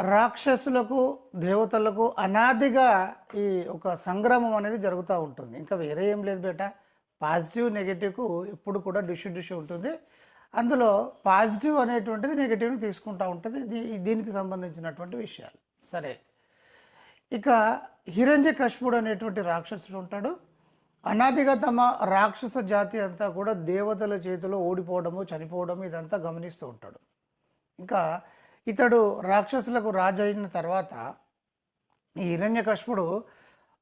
రాక్షసులకు దేవతలకు అనాదిగా ఈ ఒక సంగ్రామం అనేది జరుగుతూ ఉంటుంది. ఇంకా వేరే ఏం లేదు బేట. పాజిటివ్ నెగిటివ్కు ఎప్పుడు కూడా డిష్ డిష్ ఉంటుంది. అందులో పాజిటివ్ అనేటువంటిది నెగిటివ్ని తీసుకుంటూ ఉంటుంది. దీ- దీనికి సంబంధించినటువంటి విషయాలు. సరే. ఇక హిరంజ కశ్పుడు అనేటువంటి రాక్షసుడు ఉంటాడు. అనాదిగా తమ రాక్షస జాతి అంతా కూడా దేవతల చేతిలో ఓడిపోవడము చనిపోవడము ఇదంతా గమనిస్తూ ఉంటాడు. ఇంకా ఇతడు రాక్షసులకు రాజు అయిన తర్వాత ఈ హిరణ్యకష్పుడు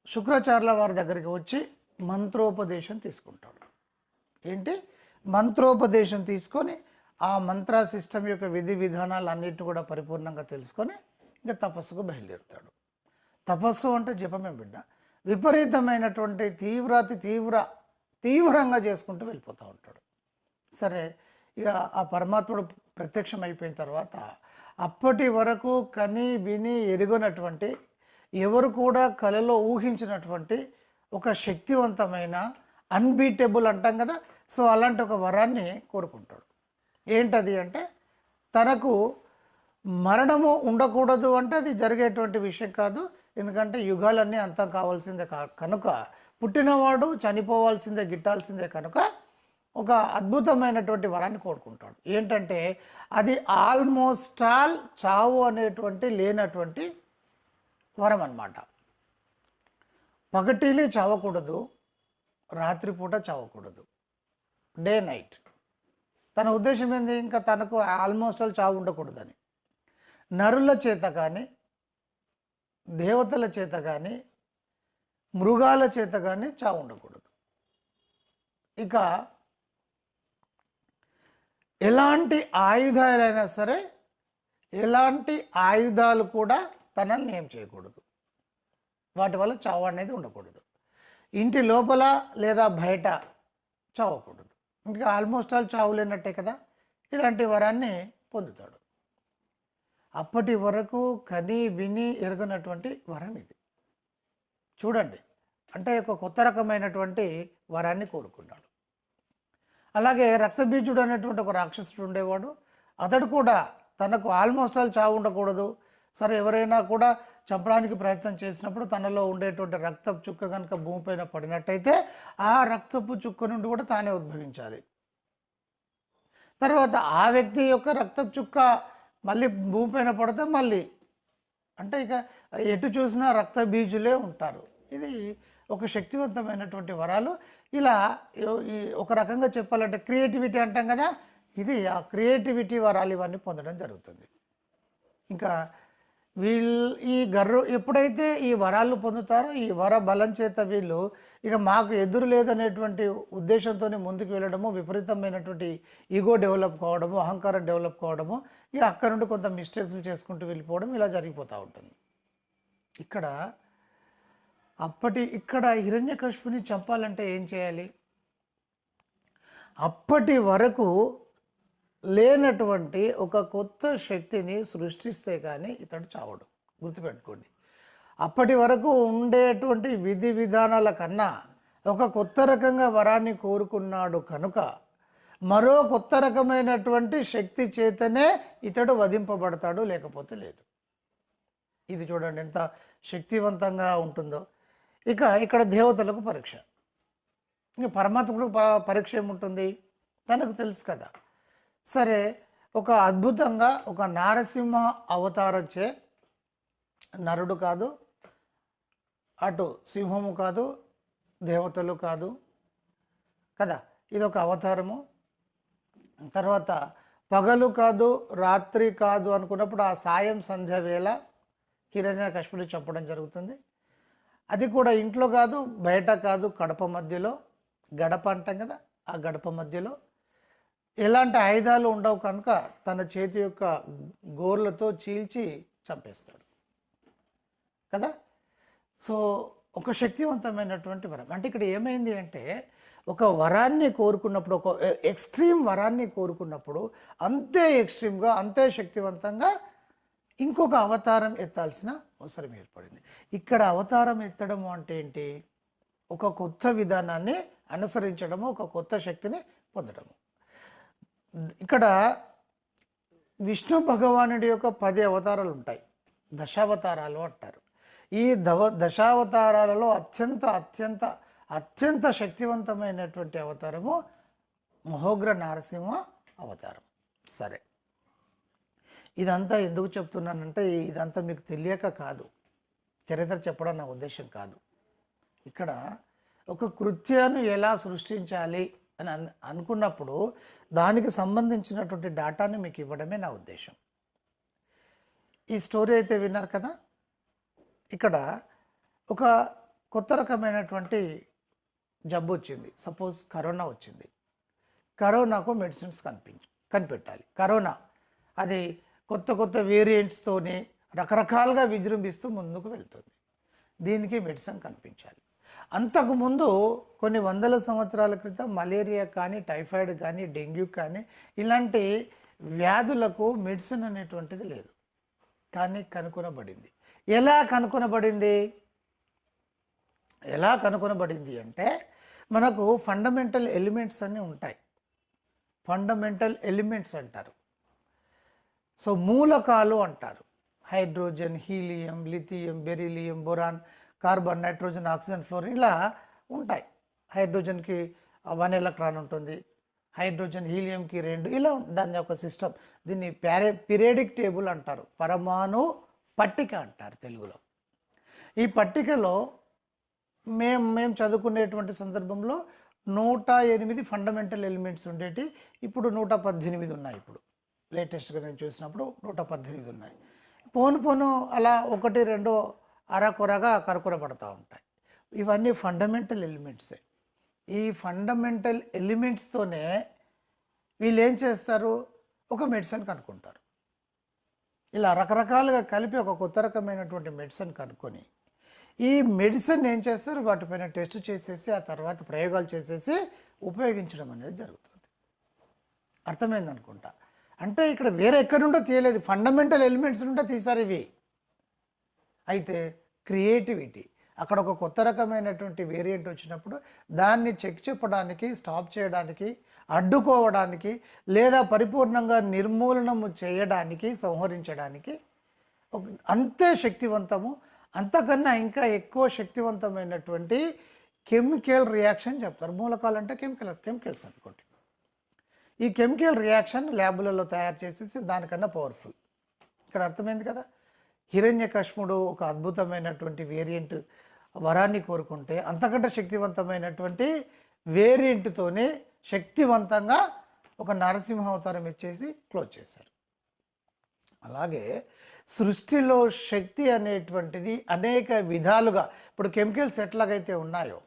శుక్రాచార్యుల వారి దగ్గరికి వచ్చి మంత్రోపదేశం తీసుకుంటాడు. ఏంటి? మంత్రోపదేశం తీసుకొని ఆ మంత్ర సిస్టమ్ యొక్క విధి విధానాలు అన్నిటిని కూడా పరిపూర్ణంగా తెలుసుకొని ఇంకా తపస్సుకు బయలుదేరుతాడు. తపస్సు అంటే జపమే బిడ్డ. విపరీతమైనటువంటి తీవ్రాతి తీవ్ర తీవ్రంగా చేసుకుంటూ వెళ్ళిపోతూ ఉంటాడు. సరే ఇక ఆ పరమాత్ముడు ప్రత్యక్షం అయిపోయిన తర్వాత అప్పటి వరకు కని విని ఎరుగనటువంటి ఎవరు కూడా కలలో ఊహించినటువంటి ఒక శక్తివంతమైన అన్బీటబుల్ అంటాం కదా సో అలాంటి ఒక వరాన్ని కోరుకుంటాడు. ఏంటది అంటే తనకు మరణము ఉండకూడదు అంటే అది జరిగేటువంటి విషయం కాదు ఎందుకంటే యుగాలన్నీ అంతం కావాల్సిందే కా- కనుక పుట్టినవాడు చనిపోవాల్సిందే గిట్టాల్సిందే కనుక ఒక అద్భుతమైనటువంటి వరాన్ని కోరుకుంటాడు. ఏంటంటే అది ఆల్మోస్ట్ ఆల్ చావు అనేటువంటి లేనటువంటి వరం అన్నమాట. పగటిలే చావకూడదు రాత్రిపూట చావకూడదు. డే నైట్ తన ఉద్దేశం ఏంది? ఇంకా తనకు ఆల్మోస్ట్ ఆల్ చావు ఉండకూడదని. నరుల చేత కానీ దేవతల చేత కానీ మృగాల చేత కానీ చావు ఉండకూడదు. ఇక ఎలాంటి ఆయుధాలైనా సరే ఎలాంటి ఆయుధాలు కూడా తనల్ని ఏం చేయకూడదు. వాటి వల్ల చావు అనేది ఉండకూడదు. ఇంటి లోపల లేదా బయట చావకూడదు. ఇంకా ఆల్మోస్ట్ ఆల్ చావు లేనట్టే కదా? ఇలాంటి వరాన్ని పొందుతాడు. అప్పటి వరకు కని విని ఎరగనటువంటి వరం ఇది. చూడండి. అంటే ఒక కొత్త రకమైనటువంటి వరాన్ని కోరుకున్నాడు అలాగే రక్తబీజుడు అనేటువంటి ఒక రాక్షసుడు ఉండేవాడు. అతడు కూడా తనకు ఆల్మోస్ట్ ఆల్ చావు ఉండకూడదు. సరే ఎవరైనా కూడా చంపడానికి ప్రయత్నం చేసినప్పుడు తనలో ఉండేటువంటి రక్తపు చుక్క కనుక భూమిపైన పడినట్టయితే ఆ రక్తపు చుక్క నుండి కూడా తానే ఉద్భవించాలి. తర్వాత ఆ వ్యక్తి యొక్క రక్తపు చుక్క మళ్ళీ భూమిపైన పడితే మళ్ళీ అంటే ఇక ఎటు చూసినా రక్త బీజులే ఉంటారు. ఇది ఒక శక్తివంతమైనటువంటి వరాలు. ఇలా ఈ ఒక రకంగా చెప్పాలంటే క్రియేటివిటీ అంటాం కదా ఇది ఆ క్రియేటివిటీ వరాలు ఇవన్నీ పొందడం జరుగుతుంది. ఇంకా వీళ్ళు ఈ గర్రు ఎప్పుడైతే ఈ వరాలు పొందుతారో ఈ వర బలం చేత వీళ్ళు ఇక మాకు ఎదురు లేదనేటువంటి ఉద్దేశంతో ముందుకు వెళ్ళడము విపరీతమైనటువంటి ఈగో డెవలప్ కావడము అహంకారం డెవలప్ కావడము ఇక అక్కడ నుండి కొంత మిస్టేక్స్ చేసుకుంటూ వెళ్ళిపోవడం ఇలా జరిగిపోతూ ఉంటుంది. ఇక్కడ అప్పటి ఇక్కడ హిరణ్యకశిపుని చంపాలంటే ఏం చేయాలి? అప్పటి వరకు లేనటువంటి ఒక కొత్త శక్తిని సృష్టిస్తే కానీ ఇతడు చావడు. గుర్తుపెట్టుకోండి. అప్పటి వరకు ఉండేటువంటి విధి విధానాల కన్నా ఒక కొత్త రకంగా వరాన్ని కోరుకున్నాడు కనుక మరో కొత్త రకమైనటువంటి శక్తి చేతనే ఇతడు వధింపబడతాడు లేకపోతే లేదు. ఇది చూడండి ఎంత శక్తివంతంగా ఉంటుందో. ఇక ఇక్కడ దేవతలకు పరీక్ష. ఇంకా పరమాత్ముడు పరీక్ష ఏముంటుంది? తనకు తెలుసు కదా. సరే ఒక అద్భుతంగా ఒక నారసింహ అవతారచ్చే నరుడు కాదు అటు సింహము కాదు దేవతలు కాదు కదా. ఇది ఒక అవతారము. తర్వాత పగలు కాదు రాత్రి కాదు అనుకున్నప్పుడు ఆ సాయం సంధ్య వేళ హిరణ్య కశ్మీరి చెప్పడం జరుగుతుంది. అది కూడా ఇంట్లో కాదు బయట కాదు కడప మధ్యలో గడప అంటాం కదా ఆ గడప మధ్యలో. ఎలాంటి ఆయుధాలు ఉండవు కనుక తన చేతి యొక్క గోర్లతో చీల్చి చంపేస్తాడు. కదా? సో ఒక శక్తివంతమైనటువంటి వరం. అంటే ఇక్కడ ఏమైంది అంటే ఒక వరాన్ని కోరుకున్నప్పుడు ఒక ఎక్స్ట్రీమ్ వరాన్ని కోరుకున్నప్పుడు అంతే ఎక్స్ట్రీమ్గా అంతే శక్తివంతంగా ఇంకొక అవతారం ఎత్తాల్సిన అవసరం ఏర్పడింది. ఇక్కడ అవతారం ఎత్తడము అంటే ఏంటి? ఒక కొత్త విధానాన్ని అనుసరించడము ఒక కొత్త శక్తిని పొందడము. ఇక్కడ విష్ణు భగవానుడి యొక్క పది అవతారాలు ఉంటాయి. దశావతారాలు అంటారు. ఈ దవ దశావతారాలలో అత్యంత అత్యంత అత్యంత శక్తివంతమైనటువంటి అవతారము మహోగ్ర నారసింహ అవతారం. సరే. ఇదంతా ఎందుకు చెప్తున్నానంటే ఇదంతా మీకు తెలియక కాదు. చరిత్ర చెప్పడం నా ఉద్దేశం కాదు. ఇక్కడ ఒక కృత్యాన్ని ఎలా సృష్టించాలి అని అన్ అనుకున్నప్పుడు దానికి సంబంధించినటువంటి డాటాని మీకు ఇవ్వడమే నా ఉద్దేశం. ఈ స్టోరీ అయితే విన్నారు కదా? ఇక్కడ ఒక కొత్త రకమైనటువంటి జబ్బు వచ్చింది. సపోజ్ కరోనా వచ్చింది. కరోనాకు మెడిసిన్స్ కనిపించ కనిపెట్టాలి. కరోనా అది కొత్త కొత్త వేరియంట్స్తోని రకరకాలుగా విజృంభిస్తూ ముందుకు వెళ్తుంది. దీనికి మెడిసిన్ కనిపించాలి. అంతకుముందు కొన్ని వందల సంవత్సరాల క్రితం మలేరియా కానీ టైఫాయిడ్ కానీ డెంగ్యూ కానీ ఇలాంటి వ్యాధులకు మెడిసిన్ అనేటువంటిది లేదు. కానీ కనుగొనబడింది ఎలా కనుగొనబడింది ఎలా కనుగొనబడింది అంటే మనకు ఫండమెంటల్ ఎలిమెంట్స్ అన్నీ ఉంటాయి. ఫండమెంటల్ ఎలిమెంట్స్ అంటారు. సో మూలకాలు అంటారు. Hydrogen helium lithium beryllium boron carbon nitrogen oxygen fluorine ఇలా ఉంటాయి. హైడ్రోజన్కి వన్ ఎలక్ట్రాన్ ఉంటుంది. హైడ్రోజన్ హీలియంకి రెండు ఇలా దాని యొక్క సిస్టమ్. దీన్ని ప్యారే పిరియాడిక్ టేబుల్ అంటారు. పరమాణు పట్టిక అంటారు తెలుగులో. ఈ పట్టికలో మేము మేము చదువుకునేటువంటి సందర్భంలో నూట ఎనిమిది ఫండమెంటల్ ఎలిమెంట్స్ ఉండేటి. ఇప్పుడు నూట పద్దెనిమిది ఉన్నాయి ఇప్పుడు. లేటెస్ట్గా నేను చూసినప్పుడు నూట పద్దెనిమిది ఉన్నాయి. పోను పోను అలా ఒకటి రెండు అరకొరగా కరకొరబడతా ఉంటాయి. ఇవన్నీ ఫండమెంటల్ ఎలిమెంట్సే. ఈ ఫండమెంటల్ ఎలిమెంట్స్తోనే వీళ్ళు ఏం చేస్తారు? ఒక మెడిసిన్ కనుక్కుంటారు. ఇలా రకరకాలుగా కలిపి ఒక కొత్త రకమైనటువంటి మెడిసిన్ కనుక్కొని ఈ మెడిసిన్ ఏం చేస్తారు? వాటిపైన టెస్ట్ చేసేసి ఆ తర్వాత ప్రయోగాలు చేసేసి ఉపయోగించడం అనేది జరుగుతుంది. అర్థమైంది అనుకుంటా అంటే ఇక్కడ వేరే ఎక్కడి నుండో తీయలేదు. ఫండమెంటల్ ఎలిమెంట్స్ నుండో తీసారు ఇవి. అయితే క్రియేటివిటీ అక్కడ ఒక కొత్త రకమైనటువంటి వేరియంట్ వచ్చినప్పుడు దాన్ని చెక్ చెప్పడానికి స్టాప్ చేయడానికి అడ్డుకోవడానికి లేదా పరిపూర్ణంగా నిర్మూలనము చేయడానికి సంహరించడానికి ఒక అంతే శక్తివంతము. అంతకన్నా ఇంకా ఎక్కువ శక్తివంతమైనటువంటి కెమికల్ రియాక్షన్ చెప్తారు. మూలకాలు అంటే కెమికల్ కెమికల్స్ అనుకోండి. ఈ కెమికల్ రియాక్షన్ ల్యాబులలో తయారు చేసేసి దానికన్నా పవర్ఫుల్. ఇక్కడ అర్థమైంది కదా? హిరణ్యకష్ముడు ఒక అద్భుతమైనటువంటి వేరియంట్ వరాన్ని కోరుకుంటే అంతకంటే శక్తివంతమైనటువంటి వేరియంట్తోనే శక్తివంతంగా ఒక నరసింహ అవతారం ఇచ్చేసి క్లోజ్ చేశారు. అలాగే సృష్టిలో శక్తి అనేటువంటిది అనేక విధాలుగా ఇప్పుడు కెమికల్స్ ఎట్లాగైతే ఉన్నాయో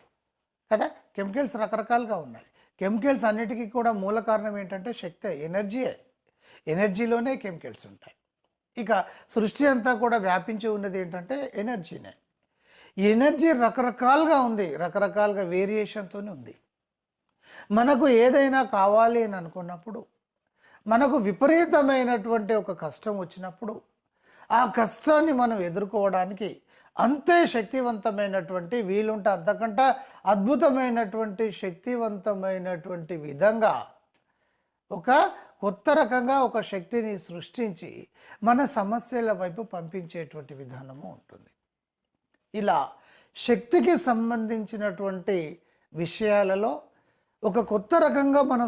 కదా? కెమికల్స్ రకరకాలుగా ఉన్నాయి. కెమికల్స్ అన్నిటికీ కూడా మూల కారణం ఏంటంటే శక్తి ఎనర్జీయే. ఎనర్జీలోనే కెమికల్స్ ఉంటాయి. ఇక సృష్టి అంతా కూడా వ్యాపించి ఉన్నది ఏంటంటే ఎనర్జీనే. ఈ ఎనర్జీ రకరకాలుగా ఉంది రకరకాలుగా వేరియేషన్తోనే ఉంది. మనకు ఏదైనా కావాలి అని అనుకున్నప్పుడు మనకు విపరీతమైనటువంటి ఒక కష్టం వచ్చినప్పుడు ఆ కష్టాన్ని మనం ఎదుర్కోవడానికి అంతే శక్తివంతమైనటువంటి వీలుంటే అంతకంటే అద్భుతమైనటువంటి శక్తివంతమైనటువంటి విధంగా ఒక కొత్త రకంగా ఒక శక్తిని సృష్టించి మన సమస్యల వైపు పంపించేటువంటి విధానము ఉంటుంది. ఇలా శక్తికి సంబంధించినటువంటి విషయాలలో ఒక కొత్త రకంగా మన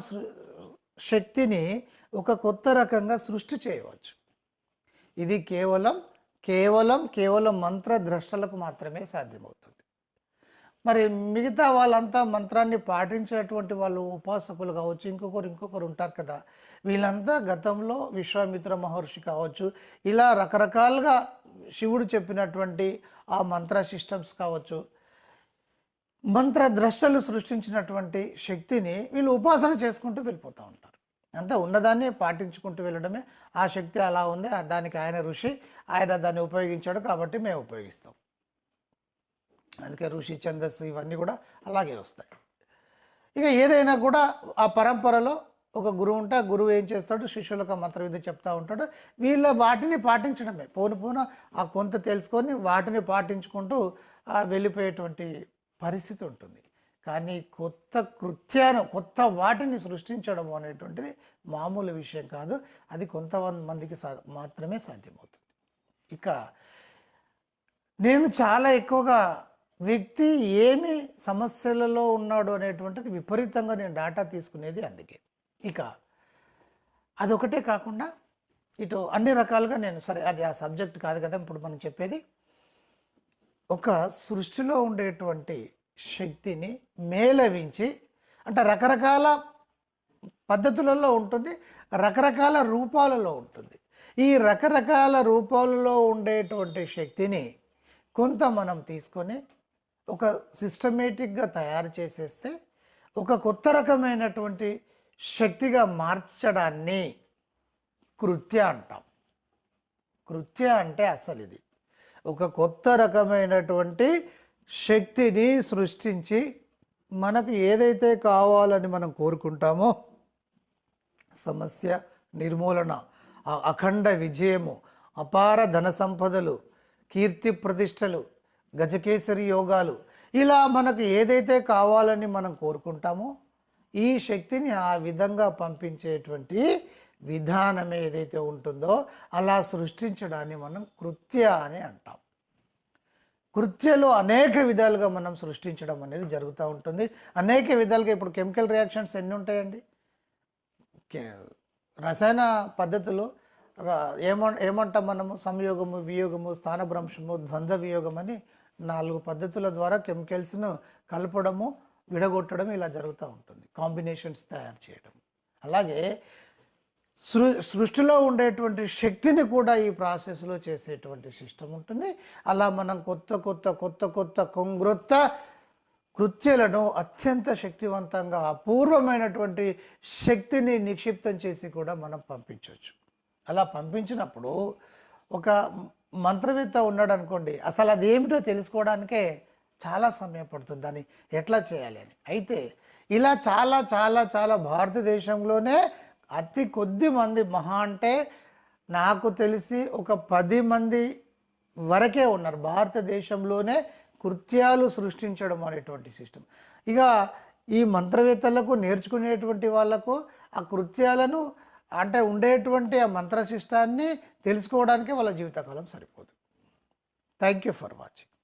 శక్తిని ఒక కొత్త రకంగా సృష్టి చేయవచ్చు. ఇది కేవలం కేవలం కేవలం మంత్రద్రష్టలకు మాత్రమే సాధ్యమవుతుంది. మరి మిగతా వాళ్ళంతా మంత్రాన్ని పాటించేటువంటి వాళ్ళు ఉపాసకులు కావచ్చు ఇంకొకరు ఇంకొకరు ఉంటారు కదా. వీళ్ళంతా గతంలో విశ్వామిత్ర మహర్షి కావచ్చు ఇలా రకరకాలుగా శివుడు చెప్పినటువంటి ఆ మంత్ర సిస్టమ్స్ కావచ్చు. మంత్రద్రష్టలు సృష్టించినటువంటి శక్తిని వీళ్ళు ఉపాసన చేసుకుంటూ వెళ్ళిపోతూ ఉంటారు. అంతా ఉన్నదాన్ని పాటించుకుంటూ వెళ్ళడమే. ఆ శక్తి అలా ఉంది. ఆ దానికి ఆయన ఋషి ఆయన దాన్ని ఉపయోగించాడు కాబట్టి మేము ఉపయోగిస్తాం. అందుకే ఋషి ఛందస్సు ఇవన్నీ కూడా అలాగే వస్తాయి. ఇక ఏదైనా కూడా ఆ పరంపరలో ఒక గురువు ఉంటే ఆ గురువు ఏం చేస్తాడు? శిష్యులకు మంత్ర విద్య చెప్తూ ఉంటాడు. వీళ్ళ వాటిని పాటించడమే. పోను పోను ఆ కొంత తెలుసుకొని వాటిని పాటించుకుంటూ వెళ్ళిపోయేటువంటి పరిస్థితి ఉంటుంది. కానీ కొత్త కృత్యాను కొత్త వాటిని సృష్టించడం అనేటువంటిది మామూలు విషయం కాదు. అది కొంతమందికి సా మాత్రమే సాధ్యమవుతుంది. ఇక నేను చాలా ఎక్కువగా వ్యక్తి ఏమి సమస్యలలో ఉన్నాడు అనేటువంటిది విపరీతంగా నేను డాటా తీసుకునేది అందుకే. ఇక అదొకటే కాకుండా ఇటు అన్ని రకాలుగా నేను సరే అది ఆ సబ్జెక్ట్ కాదు కదా ఇప్పుడు మనం చెప్పేది. ఒక సృష్టిలో ఉండేటువంటి శక్తిని మేళవించి అంటే రకరకాల పద్ధతులలో ఉంటుంది రకరకాల రూపాలలో ఉంటుంది. ఈ రకరకాల రూపాలలో ఉండేటువంటి శక్తిని కొంత మనం తీసుకొని ఒక సిస్టమేటిక్గా తయారు చేసేస్తే ఒక కొత్త రకమైనటువంటి శక్తిగా మార్చడాన్ని కృత్య అంటాం. కృత్య అంటే అసలు ఇది ఒక కొత్త రకమైనటువంటి శక్తిని సృష్టించి మనకు ఏదైతే కావాలని మనం కోరుకుంటామో సమస్య నిర్మూలన అఖండ విజయము అపార ధన సంపదలు కీర్తి ప్రతిష్టలు గజకేసరి యోగాలు ఇలా మనకు ఏదైతే కావాలని మనం కోరుకుంటామో ఈ శక్తిని ఆ విధంగా పంపించేటువంటి విధానం ఏదైతే ఉంటుందో అలా సృష్టించడాన్ని మనం కృత్య అని అంటాం. కృత్యలో అనేక విధాలుగా మనం సృష్టించడం అనేది జరుగుతూ ఉంటుంది. అనేక విధాలుగా ఇప్పుడు కెమికల్ రియాక్షన్స్ ఎన్ని ఉంటాయండి? కే- రసాయన పద్ధతులు ఏమో ఏమ ఏమంటాం మనము? సంయోగము వియోగము స్థానభ్రంశము ద్వంద్వ వియోగం అని నాలుగు పద్ధతుల ద్వారా కెమికల్స్ను కలపడము విడగొట్టడం ఇలా జరుగుతూ ఉంటుంది. కాంబినేషన్స్ తయారు చేయడం. అలాగే సృ సృష్టిలో ఉండేటువంటి శక్తిని కూడా ఈ ప్రాసెస్లో చేసేటువంటి సిస్టమ్ ఉంటుంది. అలా మనం కొత్త కొత్త కొత్త కొత్త కొంగ్రొత్త కృత్యలను అత్యంత శక్తివంతంగా అపూర్వమైనటువంటి శక్తిని నిక్షిప్తం చేసి కూడా మనం పంపించవచ్చు. అలా పంపించినప్పుడు ఒక మంత్రవేత్త ఉన్నాడు అనుకోండి అసలు అది ఏమిటో తెలుసుకోవడానికే చాలా సమయం పడుతుంది. దాన్ని ఎట్లా చేయాలి అని. అయితే ఇలా చాలా చాలా చాలా భారతదేశంలోనే అతి కొద్ది మంది మహా అంటే నాకు తెలిసి ఒక పది మంది వరకే ఉన్నారు. భారతదేశంలోనే కృత్యాలు సృష్టించడం అనేటువంటి సిస్టమ్ ఇక ఈ మంత్రవేత్తలకు నేర్చుకునేటువంటి వాళ్ళకు ఆ కృత్యాలను అంటే ఉండేటువంటి ఆ మంత్రశిష్టాన్ని తెలుసుకోవడానికి వాళ్ళ జీవితకాలం సరిపోదు. Thank you for watching